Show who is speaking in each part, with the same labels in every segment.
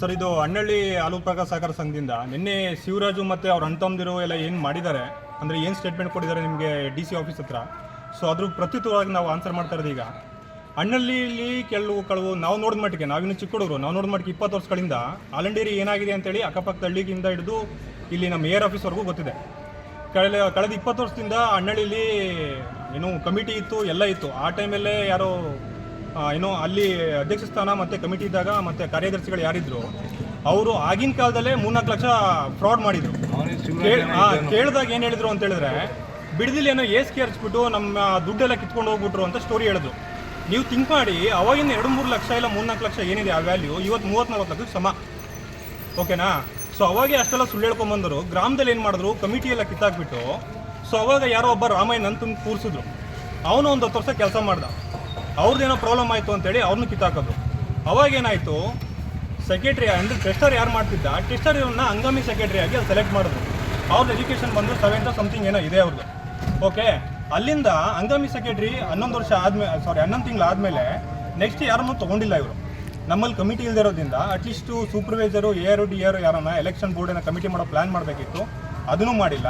Speaker 1: Sir, ಇದು ಹಣ್ಣಳ್ಳಿ ಹಾಲು ಸಹಕಾರ ಸಂಘದಿಂದ. ನಿನ್ನೆ ಶಿವರಾಜು ಮತ್ತು ಅವ್ರ ಅಣ್ತಮ್ಮದಿರು ಎಲ್ಲ ಏನು ಮಾಡಿದ್ದಾರೆ? ಅಂದರೆ ಏನು ಸ್ಟೇಟ್ಮೆಂಟ್ ಕೊಟ್ಟಿದ್ದಾರೆ ನಿಮಗೆ ಡಿ ಸಿ ಆಫೀಸ್ ಹತ್ರ? ಸೊ ಅದ್ರ ಪ್ರತ್ಯುತ್ತರವಾಗಿ ನಾವು ಆನ್ಸರ್ ಮಾಡ್ತಾ ಇರೋದು ಈಗ. ಹಣ್ಣಳ್ಳಿಲಿ ಕೆಲವು ಕಳವು ನಾವು ನೋಡಿದ ಮಟ್ಟಿಗೆ ನಾವಿನ್ನು ಚಿಕ್ಕ ನಾವು ನೋಡಿದ ಮಟ್ಟಿಗೆ ಇಪ್ಪತ್ತು ವರ್ಷಗಳಿಂದ ಆಲಂಡೇರಿ ಏನಾಗಿದೆ ಅಂತೇಳಿ ಅಕ್ಕಪಕ್ಕದ ಹಳ್ಳಿಗಿಂದ ಹಿಡಿದು ಇಲ್ಲಿ ನಮ್ಮ ಏರ್ ಆಫೀಸ್ವರೆಗೂ ಗೊತ್ತಿದೆ. ಕಳೆದ ಕಳೆದ ಇಪ್ಪತ್ತು ವರ್ಷದಿಂದ ಹಣ್ಣಳ್ಳಿಲಿ ಏನು ಕಮಿಟಿ ಇತ್ತು, ಎಲ್ಲ ಇತ್ತು. ಆ ಟೈಮಲ್ಲೇ ಯಾರೋ ಏನೋ ಅಲ್ಲಿ ಅಧ್ಯಕ್ಷ ಸ್ಥಾನ ಮತ್ತು ಕಮಿಟಿ ಇದ್ದಾಗ ಮತ್ತು ಕಾರ್ಯದರ್ಶಿಗಳು ಯಾರಿದ್ರು ಅವರು ಆಗಿನ ಕಾಲದಲ್ಲೇ ಮೂರ್ನಾಲ್ಕು ಲಕ್ಷ ಫ್ರಾಡ್ ಮಾಡಿದ್ರು. ಕೇಳಿದಾಗ ಏನು ಹೇಳಿದ್ರು ಅಂತ ಹೇಳಿದ್ರೆ ಬಿಡದಿಲ್ಲ ಏನೋ ಏಸ್ ಹರಿಸ್ಬಿಟ್ಟು ನಮ್ಮ ದುಡ್ಡೆಲ್ಲ ಕಿತ್ಕೊಂಡು ಹೋಗ್ಬಿಟ್ರು ಅಂತ ಸ್ಟೋರಿ ಹೇಳಿದ್ರು. ನೀವು ಥಿಂಕ್ ಮಾಡಿ ಅವಾಗಿಂದ ಎರಡು ಮೂರು ಲಕ್ಷ ಇಲ್ಲ ಮೂರ್ನಾಲ್ಕು ಲಕ್ಷ ಏನಿದೆ ಆ ವ್ಯಾಲ್ಯೂ ಇವತ್ತು ಮೂವತ್ತು ನಲ್ವತ್ತು ಲಕ್ಷಕ್ಕೆ ಸಮ. ಓಕೆನಾ ಸೊ ಅವಾಗೆ ಅಷ್ಟೆಲ್ಲ ಸುಳ್ಳು ಹೇಳ್ಕೊಂಬಂದರು ಗ್ರಾಮದಲ್ಲಿ ಏನು ಮಾಡಿದ್ರು ಕಮಿಟಿ ಎಲ್ಲ ಕಿತ್ತಾಕ್ಬಿಟ್ಟು ಸೊ ಅವಾಗ ಯಾರೋ ಒಬ್ಬ ರಾಮಾಯಣ ಅಂತ ಕೂರಿಸಿದ್ರು. ಅವನು ಒಂದು ಹತ್ತು ವರ್ಷ ಕೆಲಸ ಮಾಡ್ದ. ಅವ್ರದ್ದೇನೋ ಪ್ರಾಬ್ಲಮ್ ಆಯಿತು ಅಂತೇಳಿ ಅವ್ರನ್ನ ಕಿತ್ತಾಕೋದು. ಅವಾಗೇನಾಯಿತು ಸೆಕ್ರೆಟ್ರಿ ಅಂದರೆ ಟೆಸ್ಟರ್ ಯಾರು ಮಾಡ್ತಿದ್ದ? ಟೆಸ್ಟರ್ ಇವ್ರನ್ನ ಹಂಗಾಮಿ ಸೆಕ್ರೆಟರಿ ಆಗಿ ಅಲ್ಲಿ ಸೆಲೆಕ್ಟ್ ಮಾಡಿದ್ರು. ಅವ್ರದ್ದು ಎಜುಕೇಷನ್ ಬಂದು ಸೆವೆಂತ್ ಸಮಥಿಂಗ್ ಏನೋ ಇದೆ ಅವ್ರದ್ದು ಓಕೆ ಅಲ್ಲಿಂದ ಹಂಗಾಮಿ ಸೆಕ್ರೆಟರಿ ಹನ್ನೊಂದು ವರ್ಷ ಆದಮೇಲೆ ಸಾರಿ ಹನ್ನೊಂದು ತಿಂಗಳು ಆದಮೇಲೆ ನೆಕ್ಸ್ಟ್ ಯಾರನ್ನೂ ತೊಗೊಂಡಿಲ್ಲ ಇವರು. ನಮ್ಮಲ್ಲಿ committee ಇಲ್ದಿರೋದ್ರಿಂದ at least supervisor A R D R ಯಾರನ್ನ ಎಲೆಕ್ಷನ್ ಬೋರ್ಡನ್ನು ಕಮಿಟಿ ಮಾಡೋ ಪ್ಲ್ಯಾನ್ ಮಾಡಬೇಕಿತ್ತು, ಅದನ್ನು ಮಾಡಿಲ್ಲ.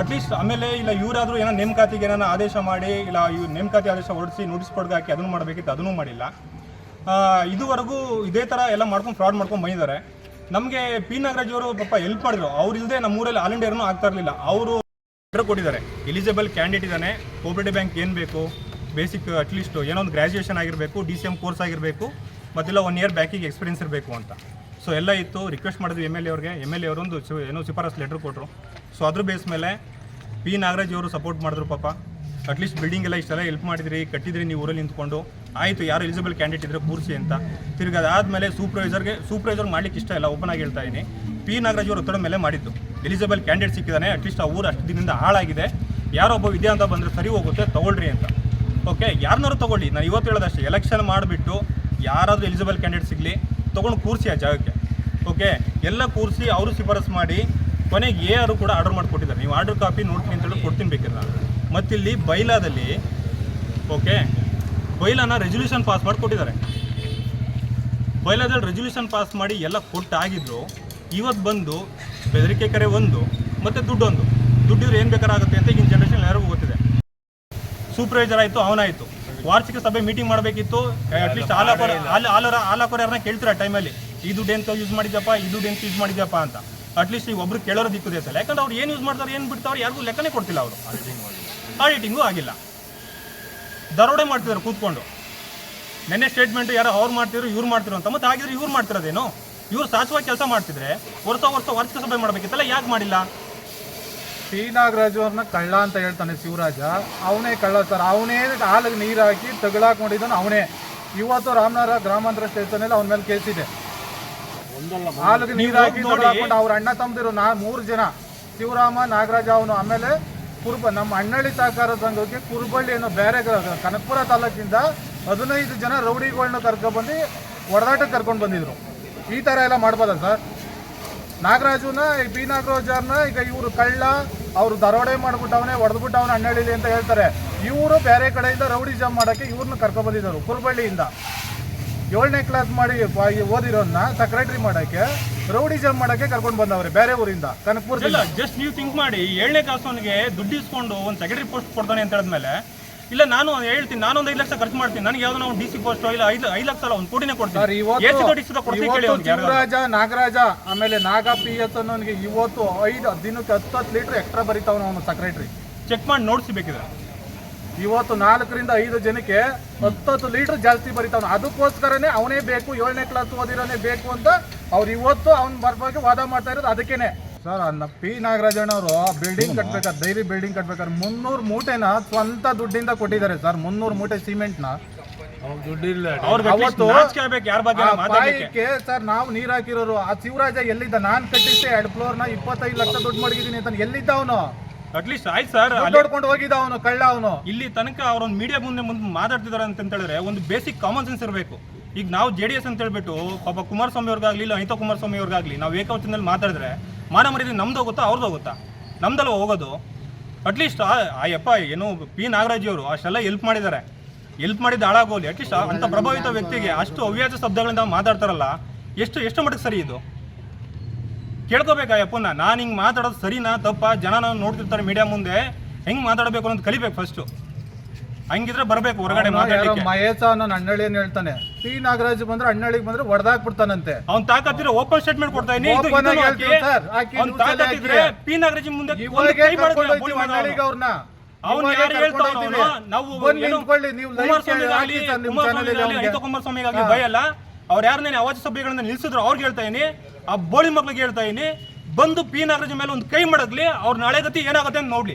Speaker 1: ಅಟ್ಲೀಸ್ಟ್ ಆಮೇಲೆ ಇಲ್ಲ, ಇವರಾದರೂ ಏನೋ ನೇಮಕಾತಿಗೆ ಏನೋ ಆದೇಶ ಮಾಡಿ, ಇಲ್ಲ, ಇವ್ರು ನೇಮಕಾತಿ ಆದೇಶ ಹೊರಡಿಸಿ ನೋಟಿಸ್ ಬೋರ್ಡ್ಗೆ ಹಾಕಿ ಅದನ್ನು ಮಾಡಬೇಕಿತ್ತು, ಅದನ್ನೂ ಮಾಡಿಲ್ಲ. ಇದುವರೆಗೂ ಇದೇ ಥರ ಎಲ್ಲ ಮಾಡ್ಕೊಂಡು ಫ್ರಾಡ್ ಮಾಡ್ಕೊಂಡು ಬಂದಿದ್ದಾರೆ. ನಮಗೆ ಪಿ ನಾಗರಾಜ್ ಅವರು ಪಾಪ ಹೆಲ್ಪ್ ಮಾಡಿದ್ರು. ಅವ್ರು ಇಲ್ಲದೆ ನಮ್ಮೂರಲ್ಲಿ ಆಲ್ ಇಂಡಿಯಾನು ಆಗ್ತಾ ಇರಲಿಲ್ಲ. ಅವರು ಕೊಟ್ಟಿದ್ದಾರೆ. ಎಲಿಜಿಬಲ್ ಕ್ಯಾಂಡಿಡೇಟ್ ಇದ್ದಾನೆ. ಕೋಪರೇಟಿವ್ ಬ್ಯಾಂಕ್ ಏನು ಬೇಕು? ಬೇಸಿಕ್ ಅಟ್ಲೀಸ್ಟ್ ಏನೋ ಒಂದು ಗ್ರ್ಯಾಜುಯೇಷನ್ ಆಗಿರಬೇಕು ಡಿ ಸಿ ಎಂ ಕೋರ್ಸ್ ಆಗಿರಬೇಕು, ಮತ್ತೆಲ್ಲ ಒನ್ ಇಯರ್ ಬ್ಯಾಂಕಿಗೆ ಎಕ್ಸ್ಪೀರಿಯನ್ಸ್ ಇರಬೇಕು ಅಂತ. ಸೊ ಎಲ್ಲ ಇತ್ತು. ರಿಕ್ವೆಸ್ಟ್ ಮಾಡಿದ್ವಿ ಎಂ ಎಲ್ ಎ ಅವ್ರಿಗೆ. ಎಂ ಎಲ್ ಎ ಅವರೊಂದು ಏನೋ ಶಿಫಾರಸ್ ಲೆಟ್ರ್ ಕೊಟ್ಟರು ಸೊ ಅದ್ರ ಬೇಸ್ ಮೇಲೆ ಪಿ ನಾಗರಾಜ್ ಅವರು ಸಪೋರ್ಟ್ ಮಾಡಿದ್ರು ಪಾಪ. ಅಟ್ಲೀಸ್ಟ್ ಬಿಲ್ಡಿಂಗ್ ಎಲ್ಲ ಇಷ್ಟೆಲ್ಲ ಹೆಲ್ಪ್ ಮಾಡಿದ್ರಿ, ಕಟ್ಟಿದ್ರಿ ನೀವು ಊರಲ್ಲಿ ನಿಂತ್ಕೊಂಡು. ಆಯಿತು, ಯಾರು ಎಲಿಜಿಬಲ್ ಕ್ಯಾಂಡಿಡೇಟ್ ಇದ್ರೆ ಕೂರಿಸಿ ಅಂತ. ತಿರ್ಗಿ ಅದಾದಮೇಲೆ ಸೂಪರ್ವೈಸರ್ಗೆ ಸೂಪರ್ವೈಸರ್ ಮಾಡ್ಲಿಕ್ಕೆ ಇಷ್ಟ ಇಲ್ಲ ಓಪನ್ ಆಗಿ ಹೇಳ್ತಾ ಇದ್ದೀನಿ ಪಿ ನಾಗರಾಜ್ ಅವರು ಒತ್ತಡ ಮೇಲೆ ಮಾಡಿದ್ದು. ಎಲಿಜಿಬಲ್ ಕ್ಯಾಂಡಿಡೇಟ್ ಸಿಕ್ಕಿದ್ದಾನೆ ಅಟ್ಲೀಸ್ಟ್ ಆ ಊರು ಅಷ್ಟು ದಿನದಿಂದ ಹಾಳಾಗಿದೆ. ಯಾರೋ ಒಬ್ಬ ವಿದ್ಯಾ ಅಂತ ಬಂದರೆ ಸರಿ ಹೋಗುತ್ತೆ, ತೊಗೊಳ್ರಿ ಅಂತ. ಓಕೆ ಯಾರನ್ನಾರು ತಗೊಳ್ಳಿ. ನಾನು ಇವತ್ತು ಹೇಳೋದಷ್ಟೇ ಎಲೆಕ್ಷನ್ ಮಾಡಿಬಿಟ್ಟು ಯಾರಾದರೂ ಎಲಿಜಿಬಲ್ ಕ್ಯಾಂಡಿಡೇಟ್ ಸಿಗಲಿ, ತೊಗೊಂಡು ಕೂರಿಸಿ ಆ ಜಾಗಕ್ಕೆ. ಓಕೆ ಎಲ್ಲ ಕೂರಿಸಿ ಅವರು ಶಿಫಾರಸ್ ಮಾಡಿ ಕೊನೆಗೆ ಯಾರು ಕೂಡ ಆರ್ಡರ್ ಮಾಡಿಕೊಟ್ಟಿದ್ದಾರೆ. ನೀವು ಆರ್ಡರ್ ಕಾಪಿ ನೋಡ್ತೀನಿ ಅಂತೇಳಿ ಕೊಡ್ತೀನಿ ಬೇಕಿದ್ರೆ. ನಾನು ಮತ್ತಿಲ್ಲಿ ಬೈಲಾದಲ್ಲಿ ಓಕೆ ಬೈಲಾನ ರೆಸೊಲ್ಯೂಷನ್ ಪಾಸ್ ಮಾಡಿ ಕೊಟ್ಟಿದ್ದಾರೆ ಬೈಲಾದಲ್ಲಿ ರೆಸೊಲ್ಯೂಷನ್ ಪಾಸ್ ಮಾಡಿ ಎಲ್ಲ ಕೊಟ್ಟಾಗಿದ್ರು ಇವತ್ತು ಬಂದು ಬೆದರಿಕೆ ಕರೆ ಒಂದು ಮತ್ತು ದುಡ್ಡೊಂದು ದುಡ್ಡಿದ್ರೆ ಏನು ಬೇಕಾಗುತ್ತೆ ಅಂತ ಈಗಿನ ಜನ್ರೇಷನ್ ಯಾರಿಗೂ ಗೊತ್ತಿದೆ. ಸೂಪರ್ವೈಸರ್ ಆಯಿತು ಅವನಾಯಿತು. ವಾರ್ಷಿಕ ಸಭೆ ಮೀಟಿಂಗ್ ಮಾಡಬೇಕಿತ್ತು. ಅಟ್ಲೀಸ್ಟ್ ಆಲಾಪರ್ ಆಲ್ ಆಲರ ಆಲಾಪರ್ ಯಾರನ್ನ ಕೇಳ್ತೀರ ಆ ಟೈಮಲ್ಲಿ ಈ ದುಡ್ಡು ಎಂತ ಯೂಸ್ ಮಾಡಿದ್ಯಪ್ಪ ಈ ದುಡ್ಡು ಎಂತ ಯೂಸ್ ಮಾಡಿದ್ಯಪ್ಪ ಅಂತ. ಅಟ್ಲೀಸ್ಟ್ ಈಗ ಒಬ್ರು ಕೇಳೋರು ದಿಕ್ಕುದೇ ಸಲ ಯಾಕಂದ್ರೆ ಅವ್ರು ಏನು ಯೂಸ್ ಮಾಡ್ತಾರೆ, ಏನು ಬಿಡ್ತಾರೆ, ಯಾರಿಗೂ ಲೆಕ್ಕನೇ ಕೊಡ್ತಿಲ್ಲ ಅವರು. ಆಡಿಟಿಂಗು ಆಗಿಲ್ಲ. ದರೋಡೆ ಮಾಡ್ತಿದ್ದಾರೆ ಕೂತ್ಕೊಂಡು. ನೆನ್ನೆ ಸ್ಟೇಟ್ಮೆಂಟ್ ಯಾರೋ ಅವ್ರು ಮಾಡ್ತಿದ್ರು, ಇವ್ರು ಮಾಡ್ತಿರೋ ಅಂತ. ಮತ್ತೆ ಆಗಿದ್ರೆ ಇವ್ರು ಮಾಡ್ತಿರೋದೇನು? ಇವ್ರು ಶಾಶ್ವತ ಕೆಲಸ ಮಾಡ್ತಿದ್ರೆ, ವರ್ಷ ವರ್ಷ ವಾರ್ಷಿಕ ಸಭೆ ಮಾಡ್ಬೇಕಿತ್ತಲ್ಲ, ಯಾಕೆ ಮಾಡಿಲ್ಲ?
Speaker 2: ಟಿ ನಾಗರಾಜು ಅವ್ರನ್ನ ಕಳ್ಳ ಅಂತ ಹೇಳ್ತಾನೆ ಶಿವರಾಜ. ಅವನೇ ಕಳ್ಳ ಸರ್ ಅವನೇ ಹಾಲಿಗೆ ನೀರು ಹಾಕಿ ತಗಲಾಕೊಂಡಿದ್ದಾನೆ ಅವನೇ. ಇವತ್ತು ರಾಮನಗರ ಗ್ರಾಮಾಂತರ ಸ್ಟೇಷನಲ್ಲಿ ಅವನ ಮೇಲೆ ಕೇಸ್ ಇದೆ. ಹಾಲಿಗೆ ನೀರು ಹಾಕಿ. ತಗಲಾಕೊಂಡು ಅವ್ರ ಅಣ್ಣ ತಮ್ಮದಿರು ನಾ ಮೂರು ಜನ ಶಿವರಾಮ ನಾಗರಾಜ ಅವನು ಆಮೇಲೆ ಕುರ್ಬ ನಮ್ಮ ಅಣ್ಣಳ್ಳಿ ಸಹಕಾರ ಸಂಘಕ್ಕೆ ಕುರ್ಬಳ್ಳಿ ಅನ್ನೋ ಬೇರೆ ಕನಕಪುರ ತಾಲೂಕಿಂದ ಹದಿನೈದು ಜನ ರೌಡಿಗಳನ್ನ ಕರ್ಕೊಬಂದು ಹೊಡೆದಾಟಕ್ಕೆ ಕರ್ಕೊಂಡು ಬಂದಿದ್ರು. ಈ ಥರ ಎಲ್ಲ ಮಾಡ್ಬೋದ ಸರ್? ನಾಗರಾಜುನ ಈ ಬಿ. ನಾಗರಾಜರ್ನ ಈಗ ಇವರು ಕಳ್ಳ ಅವರು ದರೋಡೆ ಮಾಡ್ಬಿಟ್ಟವನೆ ಹೊಡೆದ್ಬಿಟ್ಟವನ ಅಣ್ಣಳ್ಳಿಲಿ ಅಂತ ಹೇಳ್ತಾರೆ. ಇವರು ಬೇರೆ ಕಡೆಯಿಂದ ರೌಡಿ ಜಾಮ್ ಮಾಡಕ್ಕೆ ಇವ್ರನ್ನ ಕರ್ಕೊಬಂದಿದ್ರು ಕುರುಬಳ್ಳಿಯಿಂದ. ಏಳನೇ ಕ್ಲಾಸ್ ಮಾಡಿ ಓದಿರೋದನ್ನ ಓದಿರೋನ್ನ ಸೆಕ್ರೆಟರಿ ಮಾಡಕ್ಕೆ ರೌಡಿ ಜಾಮ್ ಮಾಡಕ್ಕೆ ಕರ್ಕೊಂಡು ಬಂದವ್ರೆ ಬೇರೆ ಊರಿಂದ
Speaker 1: ಇಲ್ಲ
Speaker 2: ಕನಕಪುರದಿಂದ
Speaker 1: ಜಸ್ಟ್ ನೀವು ಥಿಂಕ್ ಮಾಡಿ ಏಳನೇ ಕ್ಲಾಸ್ ಅವನಿಗೆ ದುಡ್ಡು ಇಸ್ಕೊಂಡು ಒಂದು ಸೆಕ್ರೆಟರಿ ಪೋಸ್ಟ್ ಕೊಡ್ತಾನೆ ಅಂತ ಹೇಳಿದ್ಮೇಲೆ ಇಲ್ಲ ನಾನು ಹೇಳ್ತೀನಿ ನಾನು ಒಂದು ಐದು ಲಕ್ಷ ಖರ್ಚು ಮಾಡ್ತೀನಿ ನನಗೆ ಯಾವ್ದೋ ಒಂದು ಡಿ ಸಿ ಪೋಸ್ಟ್ ಇಲ್ಲ ಐದು ಐದು ಲಕ್ಷ ಅಲ್ಲ ಒಂದು ಕೋಟಿನೇ ಕೊಡ್ತೀನಿ.
Speaker 2: ರಾಜ ನಾಗರಾಜ ಆಮೇಲೆ ನಾಗ ಪಿ ಎಸ್ ಅನ್ನೋನಿಗೆ ಇವತ್ತು ಐದು ದಿನಕ್ಕೆ ಹತ್ತು ಹತ್ತು ಲೀಟರ್ ಎಕ್ಸ್ಟ್ರಾ ಬರೀತಾವನು ಅವನು ಸೆಕ್ರೆಟರಿ
Speaker 1: ಚೆಕ್ ಮಾಡಿ ನೋಡ್ಸಿ ಬೇಕಿದ್ರೆ.
Speaker 2: ಇವತ್ತು ನಾಲ್ಕರಿಂದ ಐದು ಜನಕ್ಕೆ ಹತ್ತತ್ತು ಲೀಟರ್ ಜಾಸ್ತಿ ಬರೀತಾವನು ಅದಕ್ಕೋಸ್ಕರನೇ ಅವನೇ ಬೇಕು ಏಳನೇ ಕ್ಲಾಸ್ ಓದಿರೋನೇ ಬೇಕು ಅಂತ ಅವ್ರು ಇವತ್ತು ಅವ್ನ ಬರ್ಬೇಕು ವಾದ ಮಾಡ್ತಾ ಇರೋದು ಅದಕ್ಕೇನೆ. Sir P. ನಾಗರಾಜಣ್ಣವರು ಬಿಲ್ಡಿಂಗ್ ಕಟ್ಬೇಕಾದ್ರೆ ಡೈರಿ ಬಿಲ್ಡಿಂಗ್ ಕಟ್ಬೇಕಾದ್ರೆ ಮುನ್ನೂರು ಮೂಟೆನ ಸ್ವಂತ ದುಡ್ಡಿಂದ ಕೊಟ್ಟಿದ್ದಾರೆ ಸರ್. ಮುನ್ನೂರು ಮೂಟೆ ಸಿಮೆಂಟ್ನ ಸರ್ ನಾವು ನೀರ್ ಹಾಕಿರೋರು. ಆ ಶಿವರಾಜ ಎಲ್ಲಿದ್ದ? ನಾನ್ ಕಟ್ಟಿದ್ದೆ. ಎರಡು ನ ಇಪ್ಪತ್ತೈದು ಲಕ್ಷ ದುಡ್ಡು ಮಾಡಿದೀನಿ ಅಂತ. ಎಲ್ಲಿದ್ದ ಅವನು?
Speaker 1: ಅಟ್ಲೀಸ್ಟ್ ಆಯ್ತು ಸರ್
Speaker 2: ನೋಡ್ಕೊಂಡು ಹೋಗಿದ ಹೋಗಿದ್ದ ಅವನು ಕಳ್ಳ ಅವನು.
Speaker 1: ಇಲ್ಲಿ ತನಕ ಅವ್ರೊಂದು ಮೀಡಿಯಾ ಮುಂದೆ ಮುಂದೆ ಮಾತಾಡ್ತಿದ್ದಾರೆ ಅಂತ ಹೇಳಿದ್ರೆ ಒಂದು ಬೇಸಿಕ್ ಕಾಮನ್ ಸೆನ್ಸ್ ಇರಬೇಕು. ಈಗ ನಾವು ಜೆ ಡಿ ಎಸ್ ಅಂತ ಹೇಳ್ಬಿಟ್ಟು ಪಾಪ ಕುಮಾರಸ್ವಾಮಿ ಅವ್ರಿಗಾಗ್ಲಿ ಇಲ್ಲ ಅನಿತಾ ಕುಮಾರಸ್ವಾಮಿ ಅವ್ರಿಗಾಗ್ಲಿ ನಾವು ಏಕವಚನದಲ್ಲಿ ಮಾತಾಡಿದ್ರೆ ಮಾನ ಮರ್ಯಾದೆ ನಮ್ದು ಹೋಗುತ್ತಾ ಅವ್ರದ್ದು ಹೋಗುತ್ತಾ? ನಮ್ದಲ್ವ ಹೋಗೋದು? ಅಟ್ಲೀಸ್ಟ್ ಆ ಯಪ್ಪ ಏನು ಪಿ ನಾಗರಾಜ್ ಅವರು ಅಷ್ಟೆಲ್ಲ ಹೆಲ್ಪ್ ಮಾಡಿದ್ದಾರೆ. ಹೆಲ್ಪ್ ಮಾಡಿದ ಹಾಳಾಗೋಲಿ ಅಟ್ಲೀಸ್ಟ್ ಅಂತ ಪ್ರಭಾವಿತ ವ್ಯಕ್ತಿಗೆ ಅಷ್ಟು ಅವ್ಯಾಜ ಶಬ್ದಗಳಿಂದ ಮಾತಾಡ್ತಾರಲ್ಲ ಎಷ್ಟು ಎಷ್ಟು ಮಟ್ಟಿಗೆ ಸರಿ ಇದು? ಕೇಳ್ಕೋಬೇಕಾ ನಾನು ಹಿಂಗೆ ಮಾತಾಡೋದು ಸರಿನಾ ತಪ್ಪ? ಜನ ನಾನು ನೋಡ್ತಿರ್ತಾರೆ ಮೀಡಿಯಾ ಮುಂದೆ. ಹೆಂಗೆ ಮಾತಾಡಬೇಕು ಅನ್ನೋದು ಕಲಿಬೇಕು ಫಸ್ಟು ಹಂಗಿದ್ರೆ ಬರಬೇಕು ಹೊರಗಡೆ ಮಾತಾಡಲಿಕ್ಕೆ.
Speaker 2: ಮಹೇಶ ಅನ್ನೋ ಅಣ್ಣಳಿಯನ್ನು ಹೇಳ್ತಾನೆ. ಪಿ ನಾಗರಾಜ್ ಬಂದ್ರೆ ಅಣ್ಣಳಿಗೆ ಬಂದ್ರೆ ಹೊಡೆದಾಕ್ಬಿಡ್ತಾನಂತೆ
Speaker 1: ಅವ್ನ್ ತಾಕತ್ತಿರ ಓಪನ್ ಸ್ಟೇಟ್ಮೆಂಟ್ ಕೊಡ್ತಾ
Speaker 2: ಇದ್ದೀನಿ.
Speaker 1: ಪಿ ನಾಗರಾಜ್ ಮುಂದೆ ಅವ್ನು.
Speaker 2: ಅವ್ರನ್ನ.
Speaker 1: ಅವ್ನು ಯಾರು ಹೇಳ್ತಾವ್ನೋ? ನಾವು ಏನು ಕುಮಾರಸ್ವಾಮಿಗಾಗ್ಲಿ ಭಯ ಅಲ್ಲ. ಅವ್ರು ಯಾರನ್ನೇ ಅವಾಜ ಸಭೆಗಳನ್ನ ನಿಲ್ಸಿದ್ರು ಅವ್ರಿಗೆ ಹೇಳ್ತಾ ಇದೀನಿ. ಆ ಬೋಳಿ ಮಕ್ಳಿಗೆ ಹೇಳ್ತಾ ಇದೀನಿ, ಬಂದು ಪಿ ನಾಗರಾಜ್ ಮೇಲೆ ಒಂದು ಕೈ ಮಾಡಕ್ಲಿ ಅವ್ರ ನಾಳೆ ಗತಿ ಏನಾಗುತ್ತೆ ಅಂತ ನೋಡ್ಲಿ.